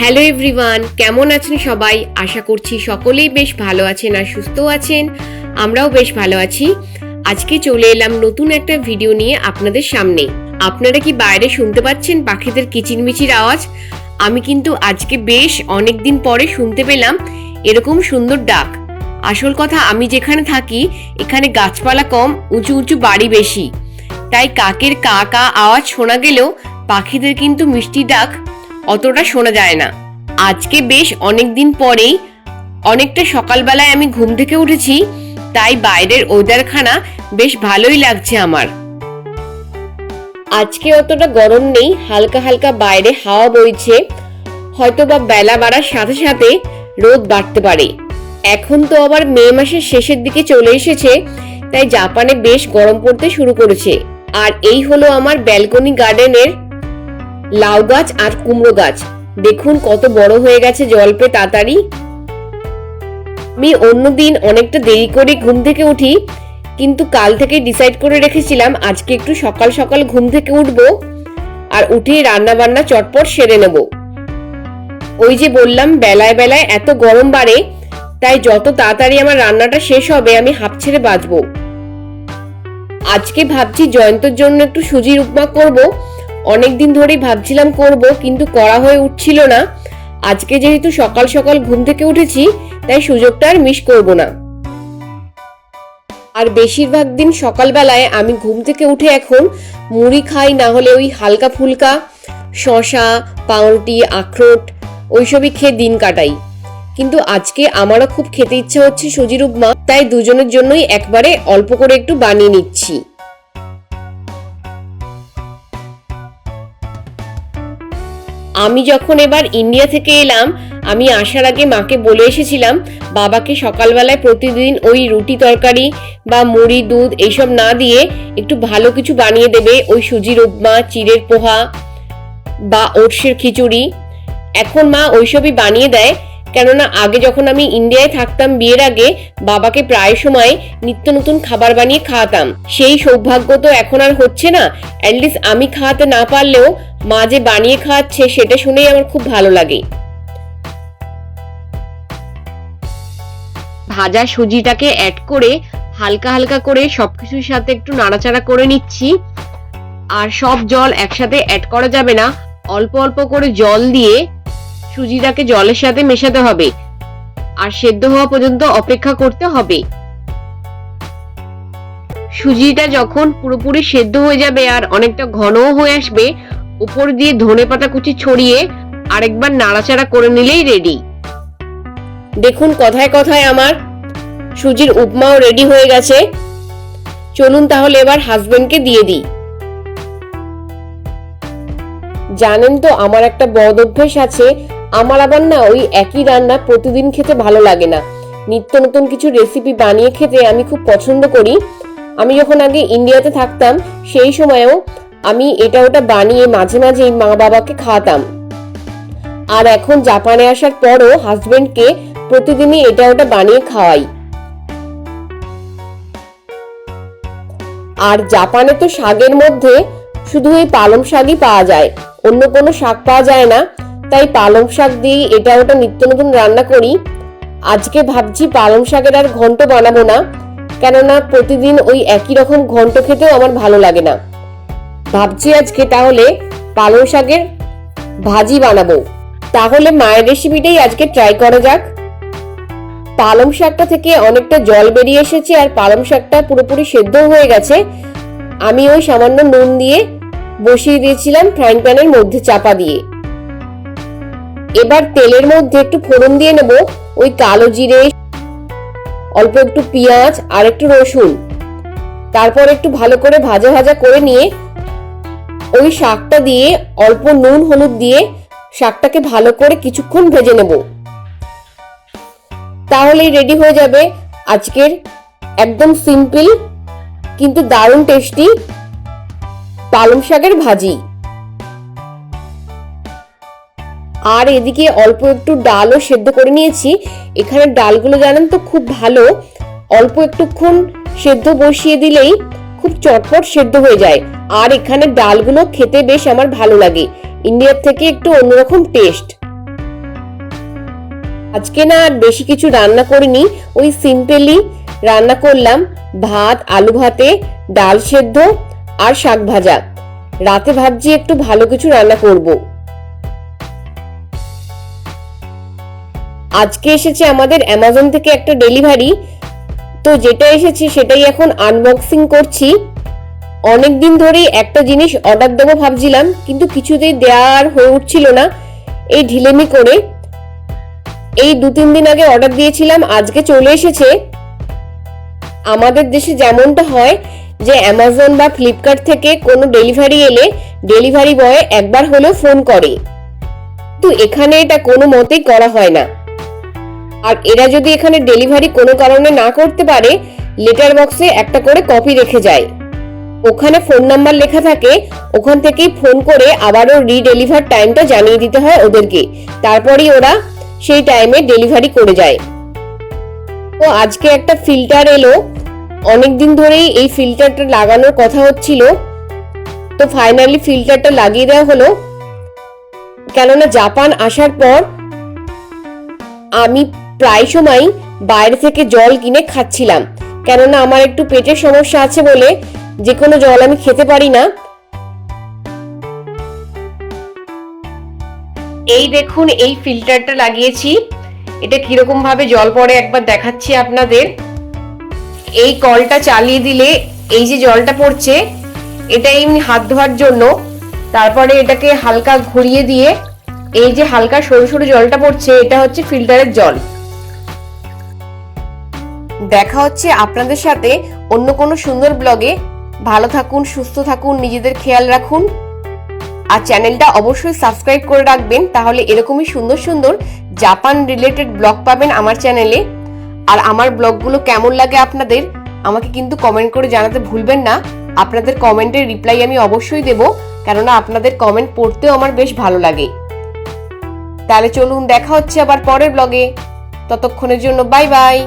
Hello everyone, কেমন আছেন সবাই? আশা করছি সকলেই বেশ ভালো আছেন আর সুস্থ আছেন। আমরাও বেশ ভালো আছি। আজকে চলে এলাম নতুন একটা ভিডিও নিয়ে আপনাদের সামনে। আপনারা কি বাইরে শুনতে পাচ্ছেন পাখিদের কিচিরমিচির আওয়াজ? আমি কিন্তু আজকে বেশ অনেক দিন পরে শুনতে পেলাম এরকম সুন্দর ডাক। আসল কথা, আমি যেখানে থাকি, এখানে গাছপালা কম, উঁচু উঁচু বাড়ি বেশি। তাই কাকের কা কা আওয়াজ শোনা গেলেও পাখিদের কিন্তু মিষ্টি ডাক অতটা শোনা যায় না। আজকে বেশ অনেক দিন পরেই অনেকটা সকালবেলায় আমি ঘুম থেকে উঠেছি, তাই বাইরের ওয়েদারখানা বেশ ভালোই লাগছে আমার। আজকে অতটা গরম নেই, হালকা হালকা বাইরে হাওয়া বইছে হয়তো বা বেলা বাড়ার সাথে সাথে রোদ বাড়তে পারে। এখন তো আবার মে মাসের শেষের দিকে চলে এসেছে, তাই জাপানে বেশ গরম পড়তে শুরু করেছে। আর এই হলো আমার ব্যালকনি গার্ডেনের লাউ গাছ আর কুমড়ো গাছ। দেখুন কত বড় হয়ে গেছে জল পেয়ে তাড়াতাড়ি। আমি অন্যদিন অনেকটা দেরি করে ঘুম থেকে উঠি, কিন্তু কাল থেকে ডিসাইড করে রেখেছিলাম আজকে একটু সকাল সকাল ঘুম থেকে উঠব আর উঠে রান্না বান্না চটপট সেরে নেব। ওই যে বললাম, বেলায় বেলায় এত গরম বাড়ে, তাই যত তাড়াতাড়ি আমার রান্নাটা শেষ হবে আমি হাফ ছেড়ে বাঁচবো। আজকে ভাবছি জয়ন্তর জন্য একটু সুজির উপমা করব অনেক দিন ধরেই ভাবছিলাম করব, কিন্তু করা হয়ে উঠছিল না। আজকে যেহেতু সকাল সকাল ঘুম থেকে উঠেছি, তাই সুযোগটা আর মিস করব না। আর বেশিরভাগ দিন সকালবেলায় আমি ঘুম থেকে উঠে এখন মুড়ি খাই, না হলে ওই হালকা ফুলকা শশা পাউরুটি, আখরোট, ওইসবই খেয়ে দিন কাটাই। কিন্তু আজকে আমারও খুব খেতে ইচ্ছা হচ্ছে সুজির উপমা, তাই দুজনের জন্যই একবারে অল্প করে একটু বানিয়ে নিচ্ছি। আমি যখন এবার ইন্ডিয়া থেকে এলাম, আমি আসার আগে মাকে বলে এসেছিলাম, বাবাকে সকালবেলায় প্রতিদিন ওই রুটি তরকারি বা মুড়ি, দুধ এইসব না দিয়ে একটু ভালো কিছু বানিয়ে দেবে। ওই সুজির উপমা চিড়ের পোহা বা ওটসের খিচুড়ি। এখন মা ওইসবই বানিয়ে দেয়। কেননা আগে যখন আমি ইন্ডিয়ায় থাকতাম বিয়ের আগে, বাবাকে প্রায় সময় নিত্য নতুন খাবার বানিয়ে খাওয়াতাম। সেই সৌভাগ্য তো এখন আর হচ্ছে না। অ্যাটলিস্ট আমি খাওয়াতে না পারলেও মা যে বানিয়ে খাওয়াচ্ছে সেটা শুনেই আমার খুব ভালো লাগে। ভাজা সুজিটাকে অ্যাড করে হালকা হালকা করে সবকিছুর সাথে একটু নাড়াচাড়া করে নিচ্ছি। আর সব জল একসাথে অ্যাড করা যাবে না। অল্প অল্প করে জল দিয়ে সুজিটাকে জলের সাথে মেশাতে হবে। আর সেদ্ধ হওয়া পর্যন্ত অপেক্ষা করতে হবে। সুজিটা যখন পুরোপুরি সেদ্ধ হয়ে যাবে আর অনেকটা ঘনও হয়ে আসবে উপর দিয়ে ধনে পাতা কুচি ছড়িয়ে আরেকবার নাড়াচাড়া করে নিলেই রেডি দেখুন কথায় কথায় আমার সুজির উপমাও রেডি হয়ে গেছে। চলুন তাহলে এবার হাজবেন্ডকে দিয়ে দিই। জানেন তো, আমার একটা বদ অভ্যেস আছে আমার আবার না ওই একই রান্না প্রতিদিন খেতে ভালো লাগে না। নিত্য নতুন কিছু রেসিপি বানিয়ে খেতে আমি খুব পছন্দ করি। আমি যখন আগে ইন্ডিয়াতে থাকতাম, সেই সময়েও আমি এটা ওটা বানিয়ে মাঝে মাঝেই মা বাবাকে খাওয়াতাম। আর এখন জাপানে আসার পরও হাজবেন্ডকে প্রতিদিনই এটা ওটা বানিয়ে খাওয়াই। আর জাপানে তো শাকের মধ্যে শুধু এই পালং শাকই পাওয়া যায়, অন্য কোনো শাক পাওয়া যায় না। তাই পালং শাক দিয়ে এটা ওটা নিত্য নতুন রান্না করি। আজকে ভাবছি পালং শাকের আর ঘন্ট বানাবো না, কেননা প্রতিদিন ওই একই রকম ঘন্ট খেতেও আমার ভালো লাগে না। ভাবছি আজকে তাহলে পালং শাকের ভাজি বানাবো। তাহলে মায়ের রেসিপিটাই আজকে ট্রাই করা যাক। পালং শাকটা থেকে অনেকটা জল বেরিয়ে এসেছে আর পালং শাকটা পুরোপুরি সেদ্ধ হয়ে গেছে। আমি ওই সামান্য নুন দিয়ে বসিয়ে দিয়েছিলাম ফ্রাইং প্যানের মধ্যে চাপা দিয়ে। এবার তেলের মধ্যে একটু ফোড়ন দিয়ে নেব, ওই কালো জিরে, অল্প একটু পেঁয়াজ আর একটু রসুন। তারপর একটু ভালো করে ভাজা ভাজা করে নিয়ে ওই শাকটা দিয়ে অল্প নুন হলুদ দিয়ে শাকটাকে ভালো করে কিছুক্ষণ ভেজে নেব। তাহলেই রেডি হয়ে যাবে আজকের একদম সিম্পল কিন্তু দারুণ টেস্টি পালং শাকের ভাজি। আর এদিকে অল্প একটু ডালও সেদ্ধ করে নিয়েছি। এখানে ডালগুলো জানেন তো খুব ভালো, অল্প একটুক্ষণ সেদ্ধ বসিয়ে দিলেই খুব চটপট সেদ্ধ হয়ে যায়। আর এখানে ডালগুলো খেতে বেশ আমার ভালো লাগে। ইন্ডিয়ার থেকে একটু অন্যরকম টেস্ট আজকে না আর বেশি কিছু রান্না করিনি, ওই সিম্পলি রান্না করলাম ভাত, আলু ভাতে, ডাল সেদ্ধ আর শাক ভাজা। রাতে ভাবছি একটু ভালো কিছু রান্না করব। আজকে এসেছে আমাদের অ্যামাজন থেকে একটা ডেলিভারি তো যেটা এসেছে সেটাই এখন আনবক্সিং করছি। অনেক দিন ধরেই একটা জিনিস অর্ডার দেবো ভাবছিলাম, কিন্তু কিছুতেই দেওয়ার হয়ে উঠছিল না এই ঢিলেমি করে। এই দু তিন দিন আগে অর্ডার দিয়েছিলাম, আজকে চলে এসেছে। আমাদের দেশে যেমনটা হয় যে অ্যামাজন বা ফ্লিপকার্ট থেকে কোনো ডেলিভারি এলে ডেলিভারি বয় একবার হলেও ফোন করে। তো এখানে এটা কোনো মতেই করা হয় না। আর এরা যদি এখানে ডেলিভারি কোনো কারণে না করতে পারে লেটার বক্সে একটা করে কপি রেখে যায়। ওখানে ফোন নাম্বার লেখা থাকে, ওখান থেকেই ফোন করে আবারও রিডেলিভার টাইমটা জানিয়ে দিতে হয় ওদেরকে। তারপরেই ওরা সেই টাইমে ডেলিভারি করে যায়। তো আজকে একটা ফিল্টার এলো। অনেকদিন ধরেই এই ফিল্টারটা লাগানোর কথা হচ্ছিল। তো ফাইনালি ফিল্টারটা লাগিয়ে দেওয়া হলো। কেননা জাপান আসার পর আমি প্রায় সময় বাইরে থেকে জল কিনে খাচ্ছিলাম। কেননা আমার একটু পেটের সমস্যা আছে বলে যে কোনো জল আমি খেতে পারি না। এই দেখুন, এই ফিল্টারটা লাগিয়েছি। এটা কীরকম ভাবে জল পড়ে একবার দেখাচ্ছি আপনাদের। এই কলটা চালিয়ে দিলে এই যে জলটা পড়ছে, এটা এমনি হাত ধোয়ার জন্য। তারপরে এটাকে হালকা ঘুরিয়ে দিয়ে এই যে হালকা সরু সরু জলটা পড়ছে, এটা হচ্ছে ফিল্টারের জল। দেখা হচ্ছে আপনাদের সাথে অন্য কোনো সুন্দর ব্লগে। ভালো থাকুন, সুস্থ থাকুন, নিজেদের খেয়াল রাখুন। আর চ্যানেলটা অবশ্যই সাবস্ক্রাইব করে রাখবেন, তাহলে এরকমই সুন্দর সুন্দর জাপান রিলেটেড ব্লগ পাবেন আমার চ্যানেলে। আর আমার ব্লগগুলো কেমন লাগে আপনাদের, আমাকে কিন্তু কমেন্ট করে জানাতে ভুলবেন না। আপনাদের কমেন্টের রিপ্লাই আমি অবশ্যই দেব, কেননা আপনাদের কমেন্ট পড়তেও আমার বেশ ভালো লাগে। তাহলে চলুন, দেখা হচ্ছে আবার পরের ব্লগে। ততক্ষণের জন্য বাই বাই